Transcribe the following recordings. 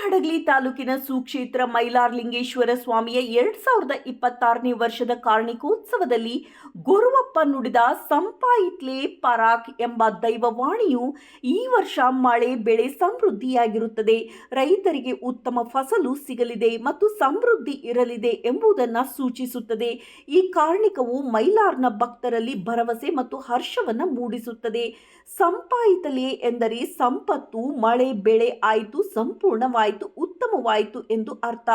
ಹಡಗಲಿ ತಾಲೂಕಿನ ಸುಕ್ಷೇತ್ರ ಮೈಲಾರಲಿಂಗೇಶ್ವರ ಸ್ವಾಮಿಯ ಎರಡ್ ಸಾವಿರದ ಇಪ್ಪತ್ತಾರನೇ ವರ್ಷದ ಕಾರ್ಣಿಕೋತ್ಸವದಲ್ಲಿ ಗುರುವಪ್ಪ ನುಡಿದ ಸಂಪಾಯಿತ್ಲೆ ಪರಾಕ್ ಎಂಬ ದೈವವಾಣಿಯು ಈ ವರ್ಷ ಮಳೆ ಬೆಳೆ ಸಮೃದ್ಧಿಯಾಗಿರುತ್ತದೆ. ರೈತರಿಗೆ ಉತ್ತಮ ಫಸಲು ಸಿಗಲಿದೆ ಮತ್ತು ಸಮೃದ್ಧಿ ಇರಲಿದೆ ಎಂಬುದನ್ನು ಸೂಚಿಸುತ್ತದೆ. ಈ ಕಾರ್ಣಿಕವು ಮೈಲಾರ್ನ ಭಕ್ತರಲ್ಲಿ ಭರವಸೆ ಮತ್ತು ಹರ್ಷವನ್ನು ಮೂಡಿಸುತ್ತದೆ. ಸಂಪಾಯಿತಲೆ ಎಂದರೆ ಸಂಪತ್ತು, ಮಳೆ, ಬೆಳೆ ಆಯಿತು, ಸಂಪೂರ್ಣವಾಯಿತು. ಉತ್ತಮವಾಯಿತು ಎಂದು ಅರ್ಥ.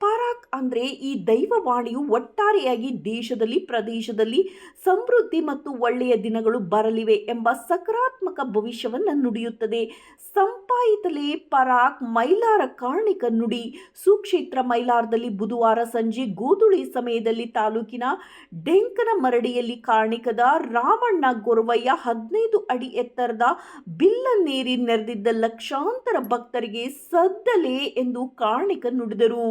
ಪರಾಕ್ ಅಂದರೆ ಈ ದೈವವಾಣಿಯು ಒಟ್ಟಾರೆಯಾಗಿ ದೇಶದಲ್ಲಿ, ಪ್ರದೇಶದಲ್ಲಿ ಸಮೃದ್ಧಿ ಮತ್ತು ಒಳ್ಳೆಯ ದಿನಗಳು ಬರಲಿವೆ ಎಂಬ ಸಕಾರಾತ್ಮಕ ಭವಿಷ್ಯವನ್ನು ನುಡಿಯುತ್ತದೆ. ಸಂಪಾಯಿತಲೆ ಪರಾಕ್ ಮೈಲಾರ ಕಾರ್ಣಿಕ ನುಡಿ. ಸುಕ್ಷೇತ್ರ ಮೈಲಾರದಲ್ಲಿ ಬುಧವಾರ ಸಂಜೆ ಗೋಧುಳಿ ಸಮಯದಲ್ಲಿ ತಾಲೂಕಿನ ಡೆಂಕನ ಮರಡಿಯಲ್ಲಿ ಕಾರ್ಣಿಕದ ರಾಮಣ್ಣ ಗೊರವಯ್ಯ ಹದಿನೈದು ಅಡಿ ಎತ್ತರದ ಬಿಲ್ಲನ್ನೇರಿ ನೆರೆದಿದ್ದ ಲಕ್ಷಾಂತರ ಭಕ್ತರಿಗೆ ಸದ್ದಲೆ ಎಂದು ಕಾರ್ಣಿಕ ನುಡಿದರು.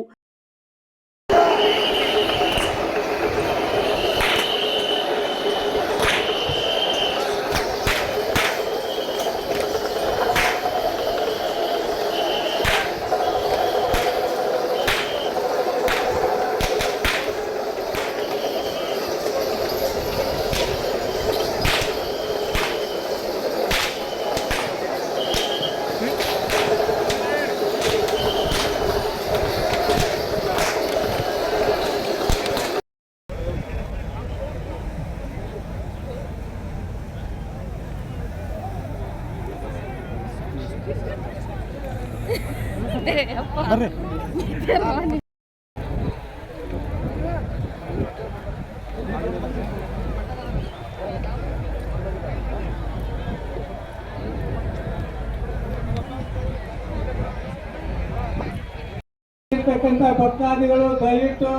ಇರ್ತಕ್ಕಂಥ ಭಕ್ತಾದಿಗಳು ದಯವಿಟ್ಟು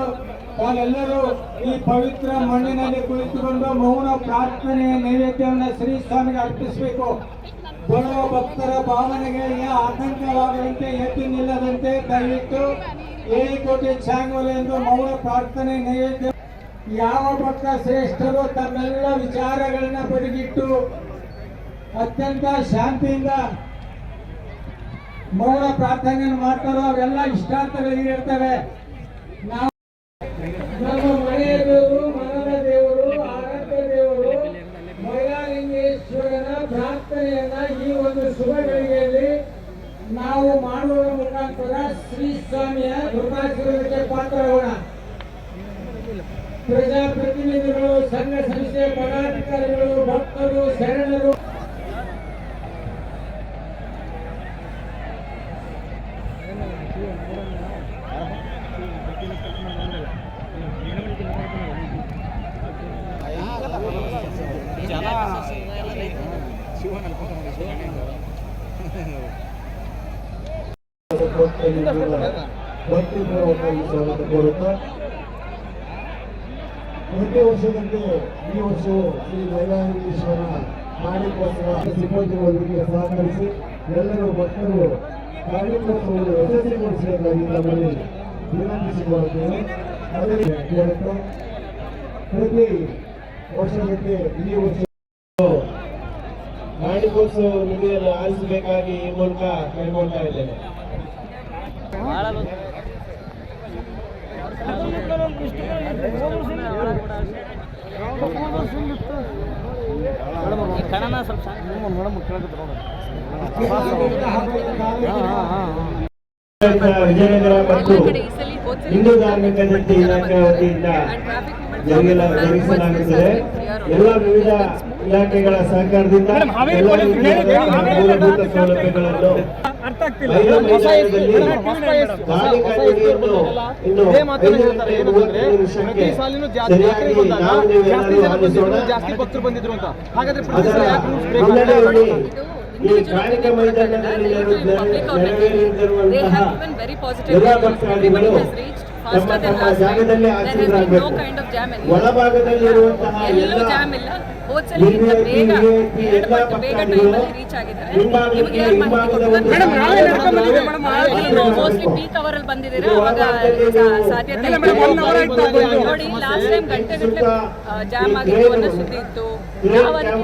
ತಾವೆಲ್ಲರೂ ಈ ಪವಿತ್ರ ಮಣ್ಣಿನಲ್ಲಿ ಕುಳಿತುಕೊಂಡು ಮೌನ ಪ್ರಾರ್ಥನೆಯ ನೈವೇದ್ಯವನ್ನು ಶ್ರೀ ಸ್ವಾಮಿಗೆ ಅರ್ಪಿಸಬೇಕು. ಬರುವ ಭಕ್ತರ ಭಾವನೆಗಳಿಗೆ ಆತಂಕವಾಗದಂತೆ ಎತ್ತಿ ನಿಲ್ಲದಂತೆ ದಯವಿಟ್ಟು ಏಳಿಕೋಟೆ ಚಾಂಗಲ್ ಎಂದು ಮೌನ ಪ್ರಾರ್ಥನೆ ನೈವೇದ್ಯ ಯಾವ ಭಕ್ತ ಶ್ರೇಷ್ಠರು ತನ್ನೆಲ್ಲ ವಿಚಾರಗಳನ್ನ ಬದಿಗಿಟ್ಟು ಅತ್ಯಂತ ಶಾಂತಿಯಿಂದ ಮೌನ ಪ್ರಾರ್ಥನೆಯನ್ನು ಮಾಡ್ತಾರೋ, ಅವೆಲ್ಲ ಇಷ್ಟಾರ್ಥಗಳು ಈಡೇರ್ತವೆ ನಾವು ಭಕ್ತಿಪೂರ್ವಕವಾಗಿ ಸ್ವಾಗತ ಕೋರುತ್ತಾ ಪ್ರತಿ ವರ್ಷದಂತೆ ಈ ವರ್ಷವೂ ಶ್ರೀ ಮೈಲಾರೇಶ್ವರ ಕಾರ್ಯಕ್ಕೋಸ್ಕರ ಸಿಬ್ಬಂದಿಗಳೊಂದಿಗೆ ಸಹಕರಿಸಿ ಎಲ್ಲರೂ ಭಕ್ತರು ಕಾರ್ಯಕ್ರಮವನ್ನು ಯಶಸ್ವಿಗೊಳಿಸಬೇಕಾಗಿ ತಮ್ಮಲ್ಲಿ ವಿನಂತಿಸಿಕೊಳ್ಳುತ್ತೇವೆ ಅದೇ ಹೇಳುತ್ತಾ ಪ್ರತಿ ವರ್ಷದಂತೆ ಈ ವರ್ಷ ಕಾರ್ಯಕ್ಕೋತ್ಸವ ನಿಧಿಯನ್ನು ಆರಿಸಬೇಕಾಗಿ ಈ ಮೂಲಕ ಕೈಗೊಳ್ತಾ ಇದ್ದೇನೆ. ವಿಜಯನಗರ ಮತ್ತು ಹಿಂದೂ ಧಾರ್ಮಿಕ ದತ್ತಿ ಇಲಾಖೆ ವತಿಯಿಂದ ಜರುಗಿಸಲಾಗುತ್ತದೆ ಎಲ್ಲ ವಿವಿಧ ಇಲಾಖೆಗಳ ಸಹಕಾರದಿಂದ ಮೂಲಭೂತ ಸೌಲಭ್ಯಗಳನ್ನು ಜಾಸ್ತಿ ಭಕ್ತರು ಬಂದಿದ್ರು ಅಂತ. ಹಾಗಾದ್ರೆ ಈ ಮೈದಾನದಲ್ಲಿ ಎಲ್ಲ. ಭಕ್ತಾದಿಗಳು ತಮ್ಮ last ಜಾಗದಲ್ಲಿ jam anymore. ಒಳಭಾಗದಲ್ಲಿರುವಂತಹ ಎಲ್ಲೂ ಎಲ್ಲ ಜಾಮ್ ಇಲ್ಲ. ಹೋದ್ಸಲಿಗಿಂತ ಬೇಗ ಎರಡು ಪಟ್ಟು ಬೇಗ ಟೈಮಲ್ಲಿ ರೀಚ್ ಆಗಿದ್ದಾರೆ. ನಿಮಗೆ ಯಾರು ಮಾಹಿತಿ ಕೊಟ್ಟಿದ್ದಾರೆ ನೀವು ಮೋಸ್ಟ್ಲಿ ಪೀಕ್ ಅವರ್ ಅಲ್ಲಿ ಬಂದಿದ್ದೀರಾ? ಅವಾಗ ಸಾಧ್ಯತೆ. ನೋಡಿ ಲಾಸ್ಟ್ ಟೈಮ್ ಗಂಟೆ ಗಂಟೆ ಜಾಮ್ ಆಗಿತ್ತು ಅನ್ನೋ ಸುದ್ದಿ ಇತ್ತು. ಯಾವ ರೀತಿ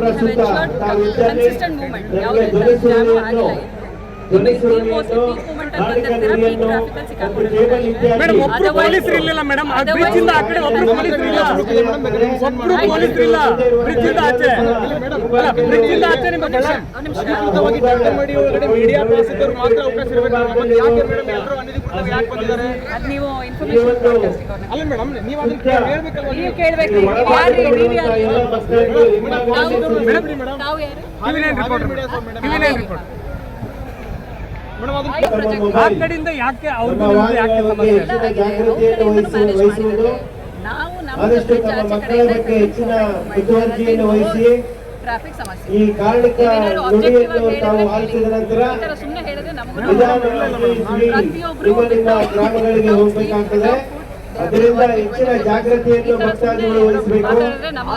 ಕನ್ಸಿಸ್ಟೆಂಟ್ ಮೂವ್ಮೆಂಟ್ ಯಾವುದೇ ಜಾಮ್ ಆಗಿಲ್ಲ ಮೇಡಮ್ ಒಬ್ರು ಪೊಲೀಸರು ಇರ್ಲಿಲ್ಲ ಮೇಡಮ್ ಆ ಬ್ರಿಡ್ಜ್ ಇಂದ ಆ ಕಡೆ ಒಬ್ರು ಪೊಲೀಸರು ಇಲ್ಲ ಒಬ್ರು ಪೊಲೀಸರು ಇಲ್ಲ ಬ್ರಿಡ್ಜ್ ಇಂದ ಆಚೆ ಬ್ರಿಡ್ಜ್ ಇಂದ ಆಚೆ ನಿಮಗೆ. ದಂಡ ಮಾಡಿ ಒಳಗಡೆ ಮೀಡಿಯಾ ಮಾತ್ರ ಅವಕಾಶ ಇರಬೇಕು ಮತ್ತೆ ಯಾಕೆ ಮೇಡಮ್ ಎಲ್ಲರೂ ಅನಧಿಕೃತವಾಗಿ ಯಾಕೆ ಬಂದಿದ್ದಾರೆ ಅದ್ ನೀವು ಇನ್ಫಾರ್ಮೇಶನ್ ಅಲ್ಲ ಮೇಡಮ್ ನೀವು ಅದನ್ನ ನೀವು ಕೇಳ್ಬೇಕು ನೀವು ಯಾರು ನೀವು ಯಾರು ಮೇಡಮ್ ಮೇಡಮ್ ತಾವು ಯಾರು TV nine reporter TV nine report ಆ ಕಡೆಯಿಂದ ಯಾಕೆ ಯಾಕೆ ಸಮಸ್ಯೆ ನಾವು ನಮ್ಮ ಆದಷ್ಟು ತಮ್ಮ ಮಕ್ಕಳ ಬಗ್ಗೆ ಹೆಚ್ಚಿನ ಮುತುವರ್ಜಿಯನ್ನು ವಹಿಸಿ ಟ್ರಾಫಿಕ್ ಸಮಸ್ಯೆ. ಈ ಕಾರಣಿಕ ಏನಾದ್ರು objective ನುಡಿಯನ್ನು ಆಗಿ ತಾವು ಹೇಳಿದ್ರೆ ಆಲಿಸಿದ ನಂತರ ಈ ತರ ಸುಮ್ಮನೆ ಹೇಳಿದ್ರೆ ನಮಗೂ ನಿಧಾನವಾಗಿ ಶ್ರೀ ನಿಮ್ಮ ನಿಮ್ಮ ಗ್ರಾಮಗಳಿಗೆ ಹೋಗಬೇಕಾಗ್ತದೆ. ಅದರಿಂದ ಹೆಚ್ಚಿನ ಜಾಗ್ರತೆಯನ್ನು ಭಕ್ತಾದಿಗಳು ವಹಿಸಬೇಕು.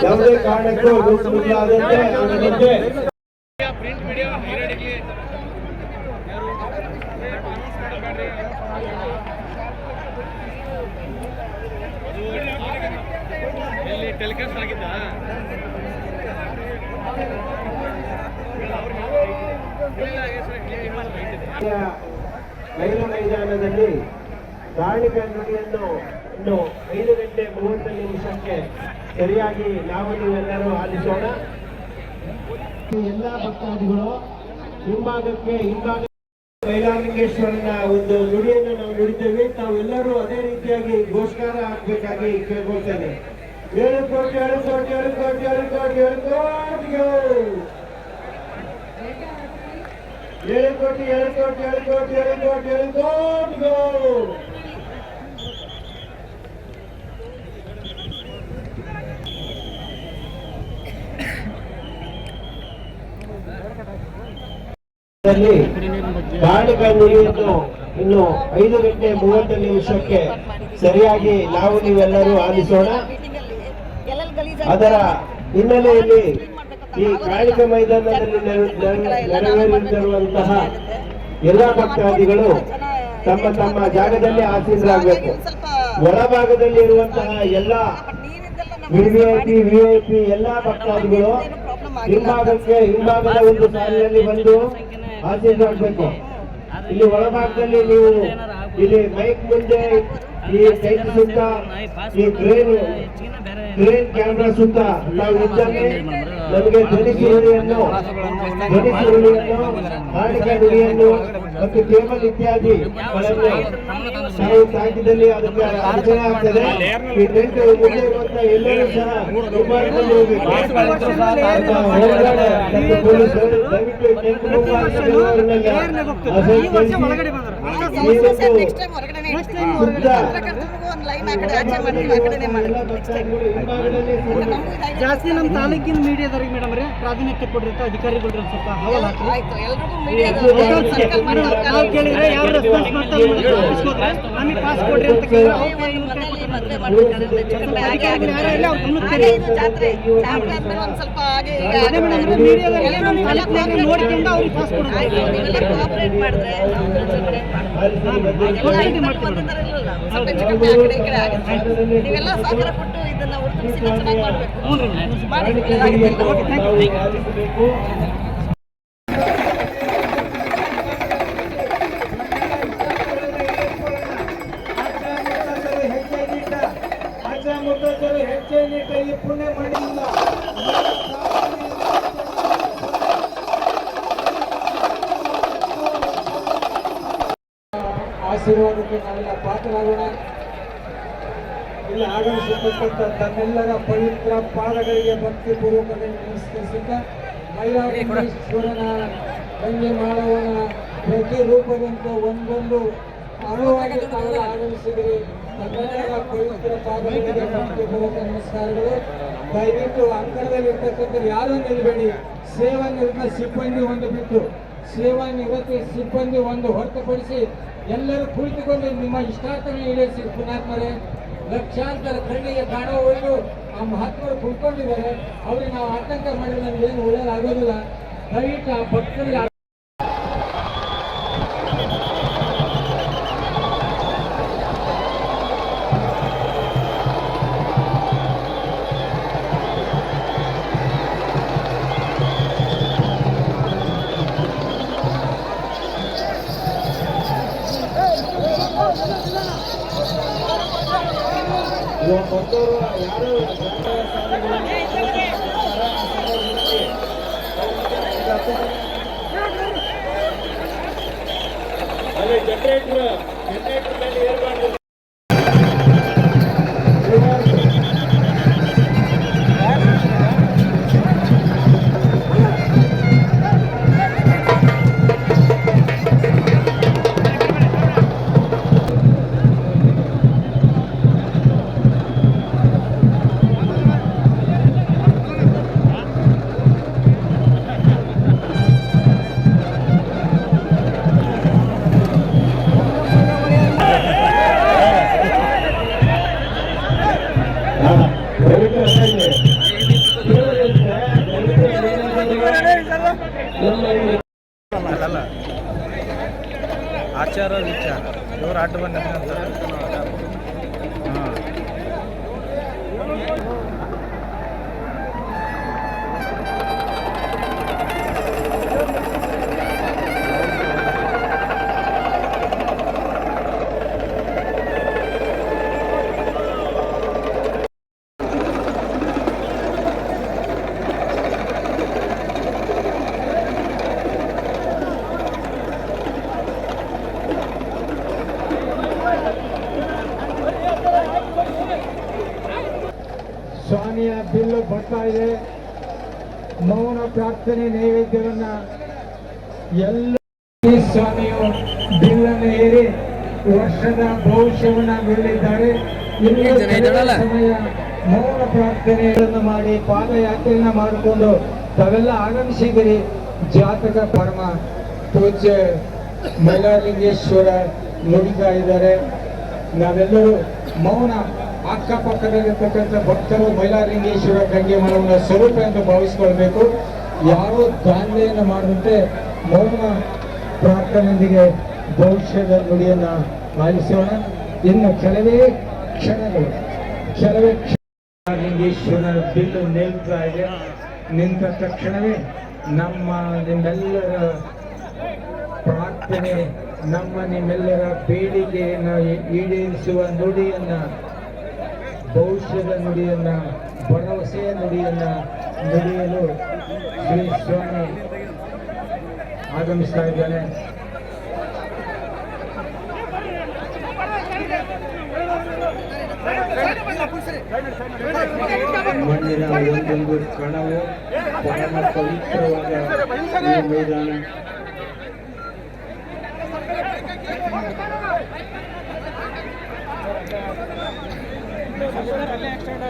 ಯಾವುದೇ ಕಾರಣಕ್ಕೂ ಗುರುತು ಆಗದಂತೆ ರೈಲು ಮೈದಾನದಲ್ಲಿ ಧಾರ್ಮಿಕ ನುಡಿಯನ್ನು ಇನ್ನು ಐದು ಗಂಟೆ ಮೂವತ್ತು ನಿಮಿಷಕ್ಕೆ ಸರಿಯಾಗಿ ನಾವು ನೀವೆಲ್ಲರೂ ಆಲಿಸೋಣ ಎಲ್ಲ ಭಕ್ತಾದಿಗಳು ಹಿಂಭಾಗಕ್ಕೆ ಹಿಂಭಾಗ ಮೈಲಾರಲಿಂಗೇಶ್ವರನ ಒಂದು ನುಡಿಯನ್ನು ನಾವು ನುಡಿದ್ದೇವೆ ತಾವೆಲ್ಲರೂ ಅದೇ ರೀತಿಯಾಗಿ ಘೋಷಕಾರ ಹಾಕ್ಬೇಕಾಗಿ ಕೇಳ್ಕೊಳ್ತೇನೆ ಏಳು ಕೋಟಿ ಏಳು ಕೋಟಿ ಏಳು ಕೋಟಿ ಏಳು ಕೋಟಿ ಏಳು ಕೋಟಿಗಳು ಏಳು ಕೋಟಿ ಏಳು ಕೋಟಿ ಏಳು ಕೋಟಿ ಏಳು ಕೋಟಿ ಏಳು ಕೋಟಿಗಳು ದಲ್ಲಿ ಕಾಣಿಕ ಇನ್ನು ಐದು ಗಂಟೆ ಮೂವತ್ತು ನಿಮಿಷಕ್ಕೆ ಸರಿಯಾಗಿ ನಾವು ನೀವೆಲ್ಲರೂ ಆಲಿಸೋಣ. ಅದರ ಹಿನ್ನೆಲೆಯಲ್ಲಿ ಈ ಕಾಳಿಕ ಮೈದಾನದಲ್ಲಿ ನೆರ- ನೆರ- ನೆರವೇರಿಸಿರುವಂತಹ ಎಲ್ಲ ಭಕ್ತಾದಿಗಳು ತಮ್ಮ ತಮ್ಮ ಜಾಗದಲ್ಲಿ ಆಸೀನರಾಗಬೇಕು. ಹೊರಭಾಗದಲ್ಲಿ ಇರುವಂತಹ ಎಲ್ಲ ವಿವಿಐಪಿ ವಿಐಪಿ ಎಲ್ಲ ಭಕ್ತಾದಿಗಳು ಹಿಂಭಾಗಕ್ಕೆ, ಹಿಂಭಾಗದ ಒಂದು ಸಾಲಿನಲ್ಲಿ ಬಂದು ಆಸೀನರಾಗಬೇಕು. ಇಲ್ಲಿ ಒಳಭಾಗದಲ್ಲಿ ನೀವು ಇಲ್ಲಿ ಮೈಕ್ ಮುಂದೆ ಈ ಟೈಟ್ ಸುತ್ತ ಈ ಕ್ರೇನ್ ಕ್ರೇನ್ ಕ್ಯಾಮ್ರಾ ಸುತ್ತ ನಾವು ಇದ್ದಲ್ಲಿ ನಮಗೆ ಧ್ವನಿ ಸುರುಳಿಯನ್ನು ಧ್ವನಿ ಸುರುಳಿಯನ್ನು ಹಾಡಿಕ ನುಡಿಯನ್ನು ಮತ್ತು ಕೇಬಲ್ ಇತ್ಯಾದಿ ನಾವು ಸಾಕಿದಲ್ಲಿ ಅದಕ್ಕೆ ಅರ್ಚನೆ ಆಗ್ತದೆ. ಈ ಟೆಂಟ್ ಮುಂದೆ ಇರುವಂತ ಎಲ್ಲರೂ ಸಹ ಪೊಲೀಸರು ದಯವಿಟ್ಟು ನೆಕ್ಸ್ಟ್ ಟೆಂಟ್ ಮುಂಭಾಗದಲ್ಲಿರುವವರನ್ನೆಲ್ಲ ಆ ಕಡೆ ಆಚೆ ಮಾಡ್ತೀವಿ ಆ ಕಡೆನೇ ನೆಕ್ಸ್ಟ್ ಟೈಮ್ ಜಾಸ್ತಿ ನಮ್ಮ ತಾಲೂಕಿನ ಮೀಡಿಯಾದವ್ರಿಗೆ ಮೇಡಮ್ ರೀ ಪ್ರಾಧಾನ್ಯತೆ ಕೊಡಿರುತ್ತೆ ಅಧಿಕಾರಿಗಳು ಸ್ವಲ್ಪ ಹವಲ್ ಹಾಕಿ ಆಯ್ತು ಎಲ್ರಿಗೂ ಮೀಡಿಯಾದ ಸರ್ಕಲ್ ಮಾಡಿ ನಾವು ಕೇಳಿದ್ರೆ ಯಾವ ರೆಸ್ಪಾನ್ಸ್ ಮಾಡ್ತಾರೆ ನಮಗೆ ಪಾಸ್ ಕೊಡ್ರಿ ಅಂತ ಕೇಳಿದ್ರೆ ಅವ್ರು ಕೈ ಇವ್ರ ಕೈ ಕೊಡ್ತಾರೆ. ಮದುವೆ ಮಾಡ್ಬೇಕಾದ್ರೆ ಹಾಗೆ ಆಗಿದೆ ಯಾರು ಇಲ್ಲ, ಹಾಗೆ ಇದು ಜಾತ್ರೆ. ಜಾತ್ರೆ ಆದ್ಮೇಲೆ ಒಂದ್ ಸ್ವಲ್ಪ ಹಾಗೆ ಅದೇ ಮೇಡಮ್. ಮೀಡಿಯಾದಲ್ಲಿ ನೋಡ್ಕೊಂಡು ಅವ್ರಿಗೆ ಪಾಸ್ ಕೊಡೋದು. ಆಯ್ತು ನೀವೆಲ್ಲ ಕೋಆಪರೇಟ್ ಮಾಡಿದ್ರೆ ನಾವು ಕಡೆ ನೀವೆಲ್ಲ ಸಹಕಾರ ಕೊಟ್ಟು ಇದನ್ನ ಚೆನ್ನಾಗಿ ಮಾಡ್ಬೇಕು. ಮಾಡಿ ಹೆಚ್ಚೇನಿಟ್ಟ ಈ ಪುಣ್ಯ ಮಾಡಿಲ್ಲ. ಆಶೀರ್ವಾದಕ್ಕೆ ನಾವೆಲ್ಲ ಪಾತ್ರರಾಗೋಣ ಇಲ್ಲಿ ಆಗಮಿಸಿರ್ತಕ್ಕಂಥ ತನ್ನೆಲ್ಲರ ಪವಿತ್ರ ಪಾದಗಳಿಗೆ ಭಕ್ತಿ ಪೂರ್ವಕವಾಗಿ ನಮಸ್ಕರಿಸುತ್ತಾ ಮೈಲಾರೇಶ್ವರನ ಗಂಗೆ ಪ್ರತಿ ಪ್ರತಿರೂಪದಂತೆ ಒಂದೊಂದು ಅಣುವಾಗಿ ತಾವೆಲ್ಲ ಆಗಮಿಸಿದ್ರಿ. ತನ್ನೆಲ್ಲರ ಪವಿತ್ರ ಪಾದಗಳಿಗೆ ಭಕ್ತಿ ಪೂರ್ವಕ ನಮಸ್ಕಾರಗಳು. ದಯವಿಟ್ಟು ಅಂಕಣದಲ್ಲಿರ್ತಕ್ಕಂಥ ಯಾರೂ ನಿಲ್ಲಬೇಡಿ. ಸೇವಾ ನಿರತ ಸಿಬ್ಬಂದಿ ಒಂದು ಬಿಟ್ಟು, ಸೇವಾ ನಿವೃತ್ತಿ ಸಿಬ್ಬಂದಿ ಒಂದು ಹೊರತುಪಡಿಸಿ ಎಲ್ಲರೂ ಕುಳಿತುಕೊಂಡು ನಿಮ್ಮ ಇಷ್ಟಾರ್ಥಗಳನ್ನು ಈಡೇರಿಸಿ ಪುಣ್ಯಾತ್ಮರೇ ಲಕ್ಷಾಂತರ ಕಣ್ಣಿಗೆ ಕಾಣುವವರೆಗೂ ಆ ಮಹಾತ್ಮರು ಕುಳ್ಕೊಂಡಿದ್ದಾರೆ. ಅವ್ರಿಗೆ ನಾವು ಆತಂಕ ಮಾಡಿದ್ರೆ ನಮ್ಗೆ ಏನು ಒಳ್ಳೇದಾಗೋದಿಲ್ಲ ದಯವಿಟ್ಟು ಆ ಭಕ್ತರಿಗೆ ಜನರೇಟ್ರ್ ಜನರೇಟರ್ ಮೇಲೆ ಏರ್ಬಾರ್ದು ಆಚಾರ ವಿಚಾರ. ಇವರು ಅಡ್ಡ ಬರ್ತಾ ಇದೆ. ಮೌನ ಪ್ರಾರ್ಥನೆ ನೈವೇದ್ಯವನ್ನ ಎಲ್ಲ ಸ್ವಾಮಿಯು ಬಿಲ್ಲನ್ನು ಏರಿ ವರ್ಷದ ಭವಿಷ್ಯವನ್ನ ಬೀಳಿದ್ದಾರೆ ಸಮಯ. ಮೌನ ಪ್ರಾರ್ಥನೆಗಳನ್ನು ಮಾಡಿ ಪಾದಯಾತ್ರೆಯನ್ನ ಮಾಡಿಕೊಂಡು ತಾವೆಲ್ಲ ಆಗಮಿಸಿದಿರಿ ಜಾತಕ ಪರಮ ಪೂಜ್ಯ ಮೈಲಾರಲಿಂಗೇಶ್ವರ ನುಡಿತಾ ಇದ್ದಾರೆ. ನಾವೆಲ್ಲರೂ ಮೌನ ಅಕ್ಕಪಕ್ಕದಲ್ಲಿರ್ತಕ್ಕಂಥ ಭಕ್ತರು ಮೈಲಾರಿಂಗೇಶ್ವರ ಗಂಗೆ ಮನವನ್ನ ಸ್ವರೂಪ ಎಂದು ಭಾವಿಸಿಕೊಳ್ಬೇಕು. ಯಾರೋ ದಾಂಧೆಯನ್ನು ಮಾಡದಂತೆ ಮೌನ ಪ್ರಾರ್ಥನೆಯೊಂದಿಗೆ ಭವಿಷ್ಯದ ನುಡಿಯನ್ನ ಆಲಿಸೋಣ ಇನ್ನು ಕೆಲವೇ ಕ್ಷಣಗಳು, ಕೆಲವೇ ಲಿಂಗೇಶ್ವರನ ಬಿಲ್ಲು ನಿಲ್ತಾ ಇದೆ. ನಿಂತ ತಕ್ಷಣವೇ ನಮ್ಮ ನಿಮ್ಮೆಲ್ಲರ ಪ್ರಾರ್ಥನೆ, ನಮ್ಮ ನಿಮ್ಮೆಲ್ಲರ ಬೇಡಿಕೆಯನ್ನು ಈಡೇರಿಸುವ ನುಡಿಯನ್ನ ಭವಿಷ್ಯದ ನುಡಿಯನ್ನ, ಭರವಸೆಯ ನುಡಿಯನ್ನ ನುಡಿಯಲು ಶ್ರೀ ಸ್ವಾಮಿ ಆಗಮಿಸ್ತಾ ಇದ್ದಾನೆ. ಮಣ್ಣಿನ ಒಂದೊಂದು ಕಣವು ಪರಮ ಪವಿತ್ರವಾದ ಈ ಮೈದಾನ